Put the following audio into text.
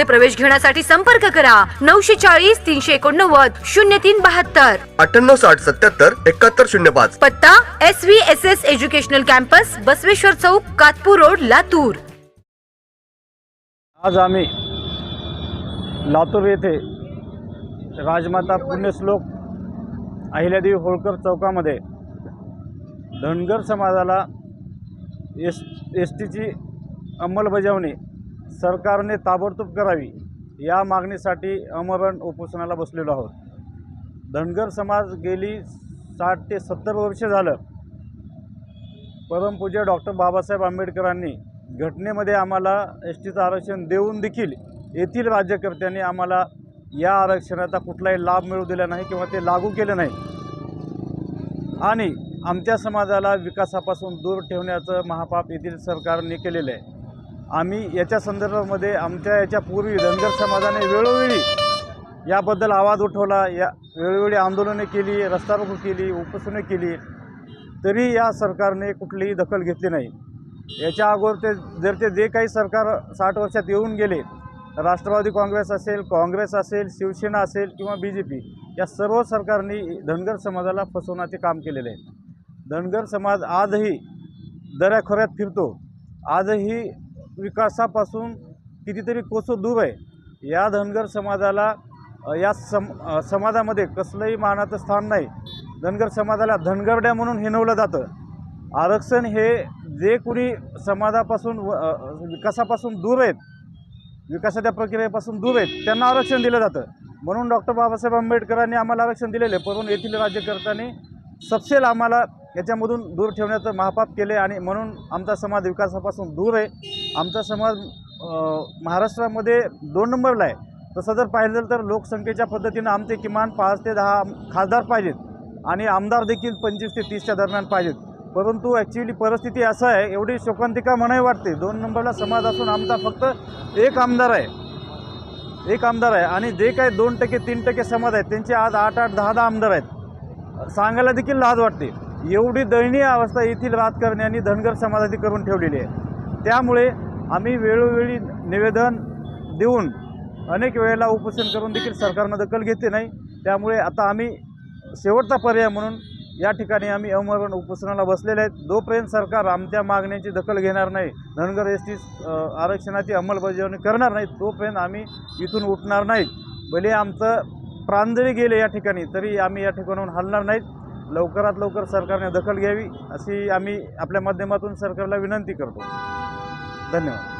प्रवेश घेण्यासाठी संपर्क करा. नऊशे चाळीस तीनशे एकोणनव्वद शून्य तीन बहात्तर. अठ्ठ्याण्णव साठ सत्याहत्तर एकाहत्तर शून्य पाच. पत्ता S V S S educational campus Basaveshwar Chowk Katpur road Latur. आज आम्ही लातूर येथे राजमाता पुण्यश्लोक अहिल्यादेवी होळकर चौकामध्ये धनगर समाजाला एस एस टीची अंमलबजावणी सरकारने ताबडतोब करावी. या मागणीसाठी अमरण उपोषणाला बसलेलो आहोत. धनगर समाज गेली साठ ते सत्तर वर्ष झालं. परमपूज्य डॉक्टर बाबासाहेब आंबेडकरांनी घटनेमध्ये आम्हाला एस टीचं आरक्षण देऊन देखील येथील राज्यकर्त्यांनी आम्हाला या आरक्षणाचा कुठलाही लाभ मिळू दिला नाही किंवा ते लागू केले नाही. आणि आमच्या समाजाला विकासापासून दूर ठेवण्याचं महापाप येथील सरकारने केलेलं आहे. आम्ही याच्या संदर्भामध्ये आमच्या याच्या पूर्वी धनगर समाजाने वेळोवेळी याबद्दल आवाज उठवला या वेळोवेळी आंदोलने केली रस्ता रोको केली उपोषणे केली. तरी या सरकारने कुठलीही दखल घेतली नाही. याच्या अगोदर ते जर ते जे काही सरकार साठ वर्षात येऊन गेले राष्ट्रवादी काँग्रेस असेल काँग्रेस असेल शिवसेना असेल किंवा बी जे पी या सर्व सरकारने धनगर समाजाला फसवण्याचे काम केलेले आहे. धनगर समाज आजही दऱ्याखोऱ्यात फिरतो. आजही विकासापासून कितीतरी कोसो दूर आहे. या धनगर समाजाला या सम समाजामध्ये कसलंही मानाचं स्थान नाही. धनगर समाजाला धनगरड्या म्हणून हिनवलं जातं. आरक्षण हे जे कुणी समाजापासून व- विकासापासून दूर आहेत विकासाच्या प्रक्रियेपासून दूर आहेत त्यांना आरक्षण दिलं जातं. म्हणून डॉक्टर बाबासाहेब आंबेडकरांनी आम्हाला आरक्षण दिलेलं आहे. परंतु येथील राज्यकर्त्यांनी सपशेल आम्हाला याच्यामधून दूर ठेवण्याचं महापाप केले आणि म्हणून आमचा समाज विकासापासून दूर आहे. आमचा समाज महाराष्ट्रामध्ये दोन नंबरला आहे. तसं जर पाहिलं तर लोकसंख्येच्या पद्धतीनं आमचे किमान पाच ते दहा खासदार पाहिजेत आणि आमदार देखील पंचवीस ते तीसच्या दरम्यान पाहिजेत. परंतु ॲक्च्युली परिस्थिती असं आहे एवढी शोकांतिका म्हणाय वाटते. दोन नंबरला समाज असून आमचा फक्त एक आमदार आहे. एक आमदार आहे आणि जे काही दोन टक्के तीन टक्के समाज आहेत त्यांचे आज आठ आठ दहा दहा आमदार आहेत. सांगायला देखील लाज वाटते. एवढी दयनीय अवस्था येथील राजकारण्यांनी धनगर समाजाची करून ठेवलेली आहे. त्यामुळे आम्ही वेळोवेळी निवेदन देऊन अनेक वेळेला उपोषण करून देखील सरकारनं दखल घेतली नाही. त्यामुळे आता आम्ही शेवटचा पर्याय म्हणून या ठिकाणी आम्ही अमरण उपोषणाला बसलेले आहेत. जोपर्यंत सरकार आमच्या मागण्याची दखल घेणार नाही धनगर एस टी आरक्षणाची अंमलबजावणी करणार नाही तोपर्यंत आम्ही इथून उठणार नाहीत भले आमचं प्राण जरी गेले या ठिकाणी तरी आम्ही या ठिकाणाहून हलणार नाहीत. लवकरात लवकर सरकारने दखल घ्यावी अशी आम्ही आपल्या माध्यमातून सरकारला विनंती करतो. धन्यवाद.